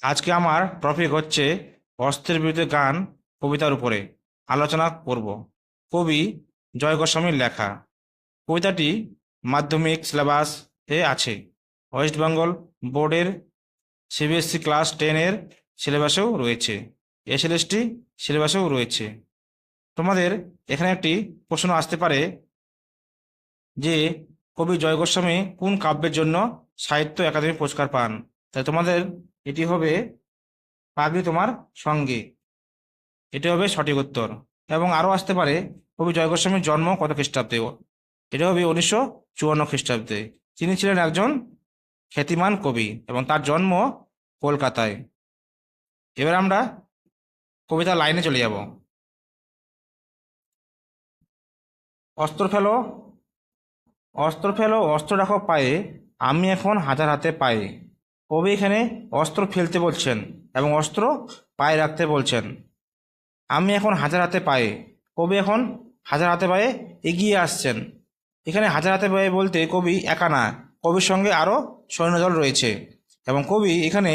আজকে আমার টপিক হচ্ছে অস্ত্রের বিরুদ্ধে গান কবিতার উপরে আলোচনা করব। কবি জয় গোস্বামীর লেখা। কবিতাটি মাধ্যমিক সিলেবাস এ আছে। ওয়েস্ট বেঙ্গল বোর্ডের সিবিএসসি ক্লাস টেনের সিলেবাসেও রয়েছে। এসএলএসটি সিলেবাসেও রয়েছে। তোমাদের এখানে একটি প্রশ্ন আসতে পারে যে, কবি জয় গোস্বামী কোন কাব্যের জন্য সাহিত্য একাডেমি পুরস্কার পান? তাই তোমাদের এটি হবে পাগড়ি তোমার সঙ্গে। এটি হবে সঠিক উত্তর। এবং আরও আসতে পারে, কবি জয় গোস্বামীর জন্ম কত খ্রিস্টাব্দে? এটা হবে উনিশশো চুয়ান্ন খ্রিস্টাব্দে। তিনি ছিলেন একজন খ্যাতিমান কবি এবং তার জন্ম কলকাতায়। এবার আমরা কবিতার লাইনে চলে যাব। অস্ত্র ফেলো অস্ত্র ফেলো, অস্ত্র রাখো পায়ে, আমি এখন হাজার হাতে পায়ে। কবি এখানে অস্ত্র ফেলতে বলছেন এবং অস্ত্র পায়ে রাখতে বলছেন। আমি এখন হাজার হাতে পায়ে, কবি এখন হাজার হাতে পায়ে এগিয়ে আসছেন। এখানে হাজার হাতে পায়ে বলতে কবি একা না, কবির সঙ্গে আরও সৈন্যদল রয়েছে এবং কবি এখানে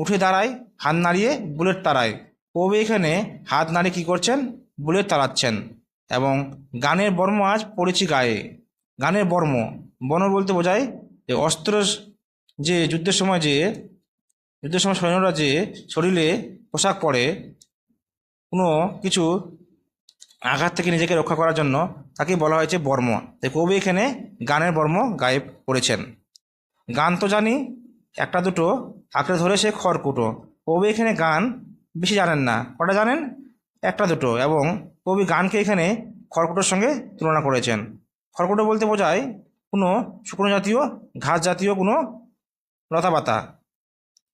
উঠে দাঁড়ায়, হাত নাড়িয়ে বুলেট তাড়ায়। কবি এখানে হাত নাড়িয়ে কী করছেন? বুলেট তাড়াচ্ছেন এবং গানের বর্ম আজ পড়েছি গায়ে। গানের বর্ম বর্ম বলতে বোঝায় যে অস্ত্র যে যুদ্ধের সময় যে, যুদ্ধের সময় সৈন্যরা যে শরীরে পোশাক পরে, কোনো কিছু আঘাত থেকে নিজেকে রক্ষা করার জন্য তাকে বলা হয়েছে বর্ম তাই কবি এখানে গানের বর্ম গায়ে করেছেন। গান তো জানি, একটা দুটো আঁকড়ে ধরে সে খড়কুটো কবি এখানে গান বেশি জানেন না। কটা জানেন? একটা দুটো। এবং কবি গানকে এখানে খড়কুটোর সঙ্গে তুলনা করেছেন। খড়কুটো বলতে বোঝায় কোনো শুকনো জাতীয়, ঘাস জাতীয় কোনো লতাপাতা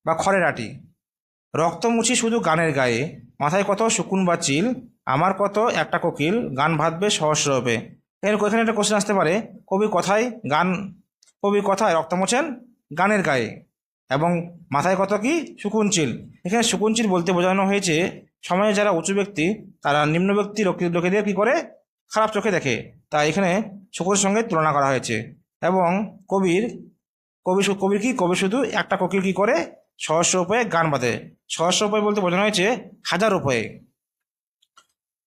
বা খড়ের আটি। রক্ত মুছি শুধু গানের গায়ে, মাথায় কত শুকুন বা চিল, আমার কত একটা কোকিল, গান ভাববে সহস্র হবে এর এখানে একটা কোশ্চেন আসতে পারে কবি কথায় গান কবি কথায় রক্ত মোছেন গানের গায়ে এবং মাথায় কত কি? শুকুন চিল। এখানে শুকুন চিল বলতে বোঝানো হয়েছে সমাজে যারা উঁচু ব্যক্তি, তারা নিম্ন ব্যক্তি লোকে- লোকেদের কী করে? খারাপ চোখে দেখে। তাই এখানে শুকুরের সঙ্গে তুলনা করা হয়েছে এবং কবির কবি কবির কি? কবি শুধু একটা কোকিল কি করে? সহস্র উপায়ে গান বাঁধে। সহস্র উপায় বলতে বোঝানো হয়েছে হাজার উপায়ে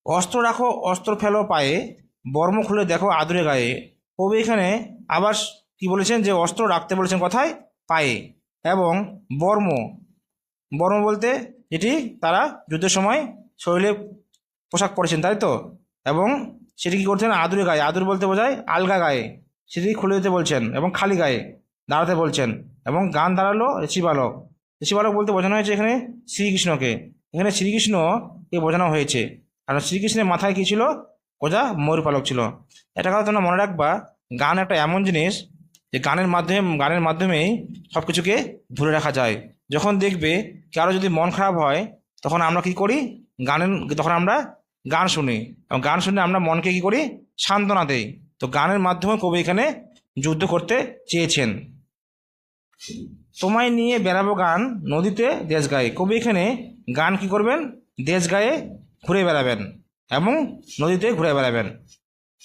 অস্ত্র রাখো, অস্ত্র ফেলো পায়ে, বর্ম খুলে দেখো আদুরে গায়ে। কবি এখানে আবার কি বলেছেন যে অস্ত্র রাখতে বলেছেন কথায়? পায়ে। এবং বর্ম। বর্ম বলতে এটি তারা যুদ্ধের সময় শরীরে পোশাক পরেছেন, তাই তো? এবং সেটি কী করছেন? আদুরে গায়ে। আদুর বলতে বোঝায় আলগা গায়ে। সেটি খুলে দিতে বলছেন এবং খালি গায়ে। দাঁড়াতে বলছেন এবং গান দাঁড়াল ঋষিবালক। ঋষিবালক বলতে বোঝানো হয়েছে এখানে শ্রীকৃষ্ণকে। এখানে শ্রীকৃষ্ণকে বোঝানো হয়েছে। কারণ শ্রীকৃষ্ণের মাথায় কী ছিল? গোজা ময়ূর পালক ছিল। এটা কথা তোমরা মনে রাখবা, গান একটা এমন জিনিস যে গানের মাধ্যমে, গানের মাধ্যমেই সব কিছুকে ধরে রাখা যায়। যখন দেখবে কারও যদি মন খারাপ হয়, তখন আমরা কি করি? গানের, তখন আমরা গান শুনি। এবং গান শুনে আমরা মনকে কি করি? সান্ত্বনা দেই। তো গানের মাধ্যমে কবি এখানে যুদ্ধ করতে চেয়েছেন। তোমায় নিয়ে বেড়াবো গান নদীতে দেশ গায়ে। কবি এখানে গান কি করবেন? দেশ গায়ে ঘুরে বেড়াবেন এবং নদীতে ঘুরে বেড়াবেন।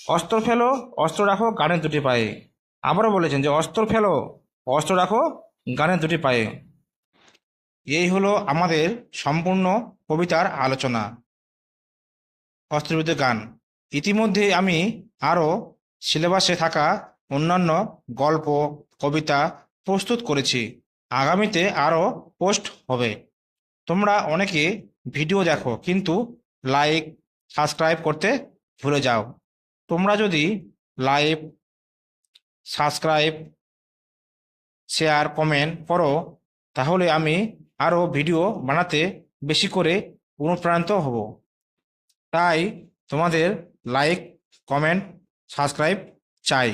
অস্ত্র ফেলো, অস্ত্র রাখো, গানের দুটি পায়ে। আবারও বলেছেন যে, অস্ত্র ফেলো, অস্ত্র রাখো, গানের দুটি পায়ে। এই হলো আমাদের সম্পূর্ণ কবিতার আলোচনা। অস্ত্রবিরুদ্ধে গান। ইতিমধ্যে আমি আরও সিলেবাসে থাকা অন্যান্য গল্প, কবিতা প্রস্তুত করেছি। আগামীতে আরও পোস্ট হবে। তোমরা অনেকে ভিডিও দেখো, কিন্তু লাইক, সাবস্ক্রাইব করতে ভুলে যাও। তোমরা যদি লাইক, সাবস্ক্রাইব, শেয়ার, কমেন্ট করো, তাহলে আমি আরও ভিডিও বানাতে বেশি করে অনুপ্রাণিত হব। তাই তোমাদের লাইক, কমেন্ট, সাবস্ক্রাইব চাই।